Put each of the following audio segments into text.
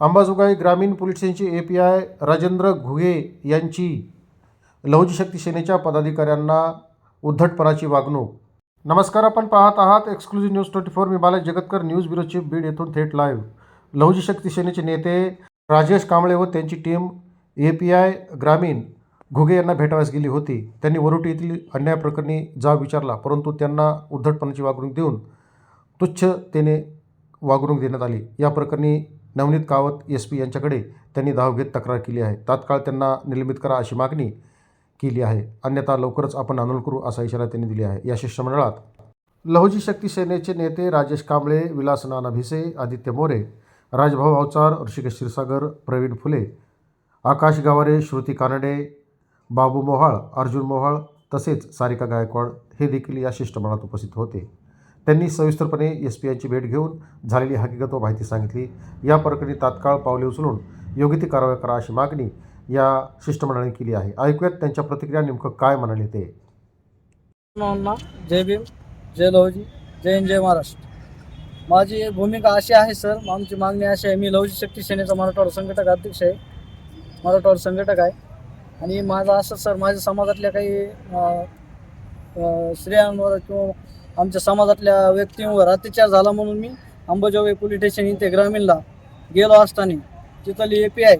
अंबाजोगाई ग्रामीण पोलीस स्टेशनचे A P I Rajendra Ghuge यांची लहुजी शक्ती सेनेच्या पदाधिकाऱ्यांना उद्धटपणाची वागणूक. नमस्कार आपण पाहत आहात एक्सक्लुझिव्ह न्यूज ट्वेंटी फोर. मी Balaji Jagatkar news bureau chief Beed येथून थेट लाईव्ह लहुजी शक्ती सेनेचे नेते राजेश कांबळे व त्यांची टीम ए पी आय ग्रामीण घुगे यांना भेटावयास गेली होती. त्यांनी वरुटी येथील अन्यायप्रकरणी जाब विचारला परंतु त्यांना उद्धटपणाची वागणूक देऊन तुच्छतेने वागणूक देण्यात आली. या प्रकरणी नवनीत कावत एस पी यांच्याकडे त्यांनी धाव घेत तक्रार केली आहे. तात्काळ त्यांना निलंबित करा अशी मागणी केली आहे. अन्यथा लवकरच आपण आंदोलन करू असा इशारा त्यांनी दिला आहे. या शिष्टमंडळात लहुजी शक्ती सेनेचे नेते राजेश कांबळे विलास नाना भिसे आदित्य मोरे राजभाऊ अवचार ऋषिकेश क्षीरसागर प्रवीण फुले आकाश गावारे श्रुती कानडे बाबू मोहाळ अर्जुन मोहाळ तसेच सारिका गायकवाड हे देखील या शिष्टमंडळात उपस्थित होते. त्यांनी सविस्तरपणे एस पी आयची भेट घेऊन झालेली हकीकत व माहिती सांगितली. या प्रकरणी तात्काळ पावले उचलून योग्य ती कारवाई करा अशी मागणी या शिष्टमंडळाने केली आहे. ऐकूयात त्यांच्या प्रतिक्रिया नेमकं काय म्हणाले ते? जय भीम जय लहोजी जय हिंद जय महाराष्ट्र. माझी भूमिका अशी आहे सर. आमची मागणी अशी आहे मी लवजी शक्ती सेनेचा मराठवाडा संघटक अध्यक्ष आहे. मराठवाडा संघटक आहे. आणि माझं असं सर माझ्या समाजातल्या काही स्त्रियांवर किंवा आमच्या समाजातल्या व्यक्तींवर अत्याचार झाला म्हणून मी अंबाजोगाई पोलीस स्टेशन इथे ग्रामीणला गेलो असताना तिथली A P I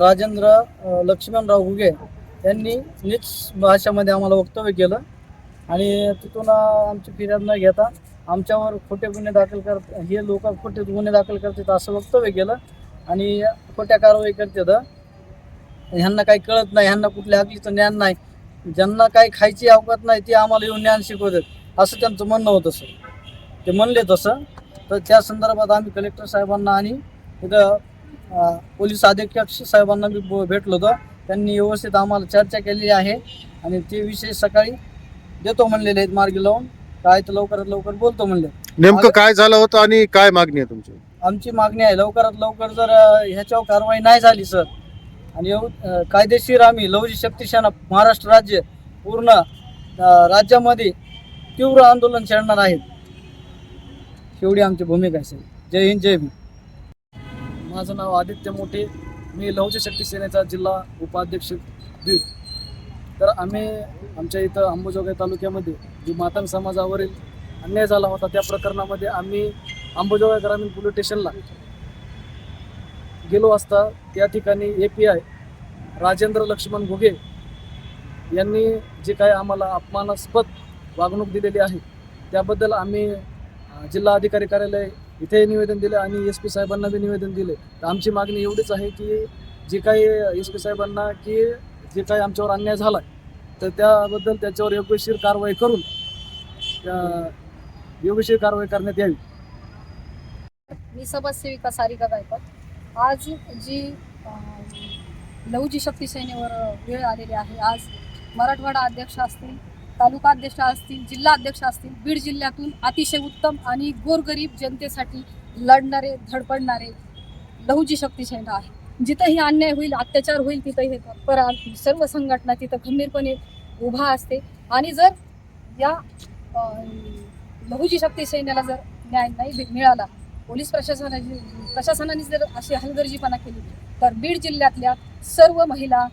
Rajendra Laxmanrao Huge यांनी नीच भाषामध्ये आम्हाला वक्तव्य केलं. आणि तिथून आमची फिर्याद न घेता आमच्यावर खोटे गुन्हे दाखल कर हे लोक खोटे गुन्हे दाखल करतात असं वक्तव्य केलं आणि खोट्या कारवाई करतात. ह्यांना काही कळत नाही ह्यांना कुठल्या हकलीचं ज्ञान नाही. ज्यांना काही खायची अवकात नाही ते आम्हाला येऊन ज्ञान शिकवतात. असं त्यांचं म्हणणं होतं सर. ते म्हणले तसं. तर त्या संदर्भात आम्ही कलेक्टर साहेबांना आणि इथं पोलीस अधीक्षक साहेबांना मी भेटलो होतो. त्यांनी व्यवस्थित आम्हाला चर्चा केलेली आहे. आणि ते विषय सकाळी देतो म्हणलेले आहेत मार्गी लावून. काय तर लवकरात लवकर बोलतो म्हणले. नेमकं काय झालं होतं आणि काय मागणी आहे तुमची? आमची मागणी आहे लवकरात लवकर जर ह्याच्यावर कारवाई नाही झाली सर. आणि कायदेशीर आम्ही लवजी शक्ती सेना महाराष्ट्र राज्य पूर्ण राज्यामध्ये तीव्र आंदोलन छेडणार आहेत. एवढी आमची भूमिका असेल जय हिंद जय भीम. माझं नाव आदित्य मोठे. मी लवजी शक्ती सेनेचा जिल्हा उपाध्यक्ष बीड. तर आम्ही आमच्या इथं अंबाजोगाई तालुक्यामध्ये जी मातंग समाजावरील अन्याय झाला होता त्या प्रकरणामध्ये आम्ही अंबाजोगाई ग्रामीण पोलीस स्टेशनला गेलो असता त्या ठिकाणी A P I Rajendra Laxman Ghuge यांनी जे काही आम्हाला अपमानास्पद वागणूक दिलेली आहे. त्याबद्दल आम्ही जिल्हा अधिकारी कार्यालय इथे निवेदन दिले आणि एस पी साहेबांना बी निवेदन दिले. तर आमची मागणी एवढीच आहे की जे काही एस पी साहेबांना की जे काही आमच्यावर अन्याय झाला तर त्याबद्दल त्याच्यावर योग्यशीर कारवाई करून योग्यशीर कारवाई करण्यात यावी. मी समाजसेविका सारिका गायकवाड. आज जी लवजी शक्ती सेनेवर वेळ आलेली आहे आज मराठवाडा अध्यक्ष असतील तालुका अध्यक्ष असतील जिल्हा अध्यक्ष असतील बीड जिल्ह्यातून अतिशय उत्तम आणि गोरगरीब जनतेसाठी लढणारे धडपडणारे लहूजी शक्ती आहे. जिथंही अन्याय होईल अत्याचार होईल तिथं हे पर सर्व संघटना तिथं खंबीरपणे उभा असते. आणि जर या लहूजी शक्ती सैन्याला जर न्याय नाही मिळाला पोलीस प्रशासनाची प्रशासनाने जर अशी हलगर्जीपणा केली तर बीड जिल्ह्यातल्या सर्व महिला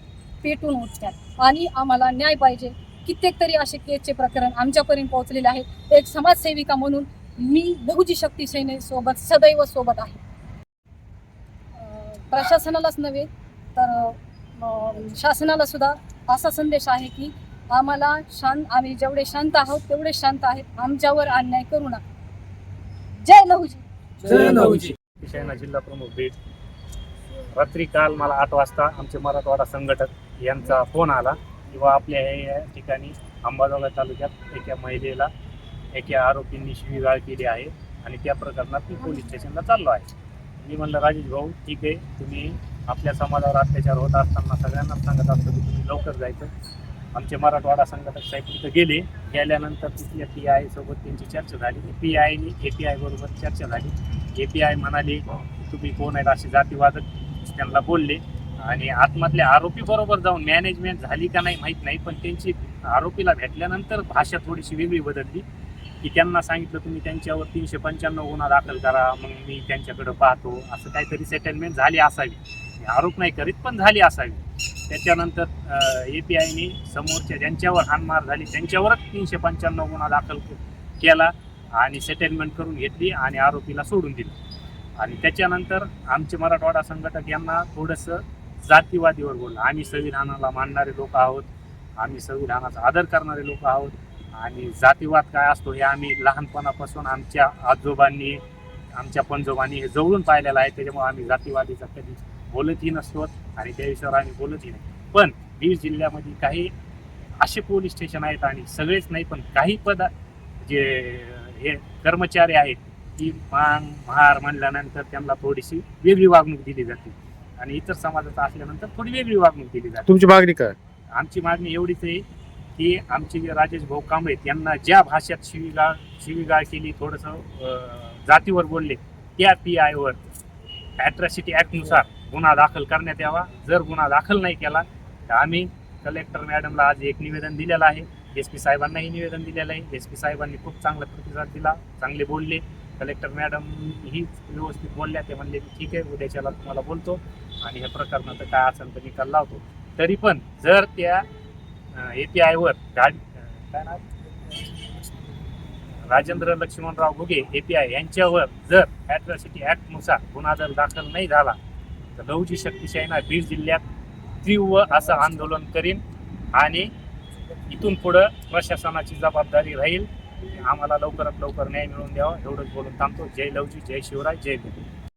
पेटून उठतात. आणि आम्हाला न्याय पाहिजे. कित्येक तरी असे केसचे प्रकरण आमच्यापर्यंत पोहोचलेले आहे एक समाजसेविका म्हणून मी बहुजी शक्ती सेनेसोबत सदैव सोबत आहे. प्रशासनालाच नव्हे तर शासनाला सुद्धा असा संदेश आहे की आम्हाला शांत आम्ही जेवढे शांत आहोत तेवढे शांत आहेत. आमच्यावर अन्याय करू नका. जय लहुजी. जय लहुजी. सेना जिल्हा प्रमुख बीड रात्री काल मला आठ वाजता आमचे मराठवाडा संघटक यांचा फोन आला. किंवा आपल्या या ठिकाणी अंबाजोगाई तालुक्यात एका महिलेला एका आरोपींनी शिवीगाळ केली आहे आणि त्या प्रकरणात मी पोलीस स्टेशनला चाललो आहे. मी म्हणलं राजेश भाऊ ठीक आहे तुम्ही आपल्या समाजावर अत्याचार होत असताना सगळ्यांनाच सांगत असतो की तुम्ही लवकर जायचं. आमचे मराठवाडा संघटक साहेब तिथं गेले गेल्यानंतर तिथल्या पी आय सोबत त्यांची चर्चा झाली. पी आयनी ए पी आय बरोबर चर्चा झाली. ए पी आय म्हणाले तुम्ही कोण आहेत असे जातीवादक? त्यांना बोलले. आणि आतमधल्या आरोपी बरोबर जाऊन मॅनेजमेंट झाली का नाही माहीत नाही पण त्यांची आरोपीला भेटल्यानंतर भाषा थोडीशी वेगळी बदलली. की त्यांना सांगितलं तुम्ही त्यांच्यावर तीनशे पंच्याण्णव गुन्हा दाखल करा मग मी त्यांच्याकडे पाहतो. असं काहीतरी सेटलमेंट झाली असावी. आरोप नाही करीत पण झाली असावी. त्याच्यानंतर ए पी आयने समोरच्या ज्यांच्यावर हाणमार झाली त्यांच्यावरच तीनशे पंच्याण्णव गुन्हा दाखल केला आणि सेटलमेंट करून घेतली आणि आरोपीला सोडून दिलं. आणि त्याच्यानंतर आमचे मराठवाडा संघटक यांना थोडंसं जातीवादीवर बोलला आम्ही संविधानाला मानणारे लोक आहोत. आम्ही संविधानाचा आदर करणारे लोक आहोत. आणि जातीवाद काय असतो हे आम्ही लहानपणापासून आमच्या आजोबांनी आमच्या पंजोबांनी हे जवळून पाहिलेलं आहे. त्याच्यामुळे आम्ही जातीवादीचा कधी बोलतही नसतो आणि त्या विषयावर आम्ही बोलतही नाही. पण बीड जिल्ह्यामध्ये काही असे पोलीस स्टेशन आहेत आणि सगळेच नाही पण काही पद जे हे कर्मचारी आहेत ती मांग महार म्हणल्यानंतर त्यांना थोडीशी वेगळी वागणूक दिली जाते. आणि इतर समाजाचा असल्यानंतर थोडी वेगळी वागणूक दिली जाते. तुमची मागणी काय? आमची मागणी एवढीच आहे की आमचे जे राजेश भाऊ कांबळे यांना ज्या भाषेत शिवीगाळ शिवीगाळ केली थोडंसं जातीवर बोलले त्या पी आयवर ॲट्रॉसिटी ॲक्टनुसार गुन्हा दाखल करण्यात यावा. जर गुन्हा दाखल नाही केला तर आम्ही कलेक्टर मॅडमला आज एक निवेदन दिलेलं आहे. एस पी साहेबांनाही निवेदन दिलेलं आहे. एस पी साहेबांनी खूप चांगला प्रतिसाद दिला चांगले बोलले. कलेक्टर मॅडम ही व्यवस्थित बोलल्या ते म्हणले की ठीक आहे उद्याच्याला तुम्हाला बोलतो. आणि या प्रकरणाचं काय असेल तर निकाल लावतो. तरी पण जर त्या ए पी आयवर गाडी काय नाव? Rajendra Laxmanrao Ghuge A P I यांच्यावर जर ॲट्रॉसिटी ॲक्टनुसार गुन्हा जर दाखल नाही झाला तर लवजी शक्तिशाहीना बीड जिल्ह्यात तीव्र असं आंदोलन करीन आणि इथून पुढं प्रशासनाची जबाबदारी राहील. आम्हाला लवकरात लवकर न्याय मिळवून द्यावा एवढंच बोलून थांबतो. जय लवजी जय शिवराय जय भीम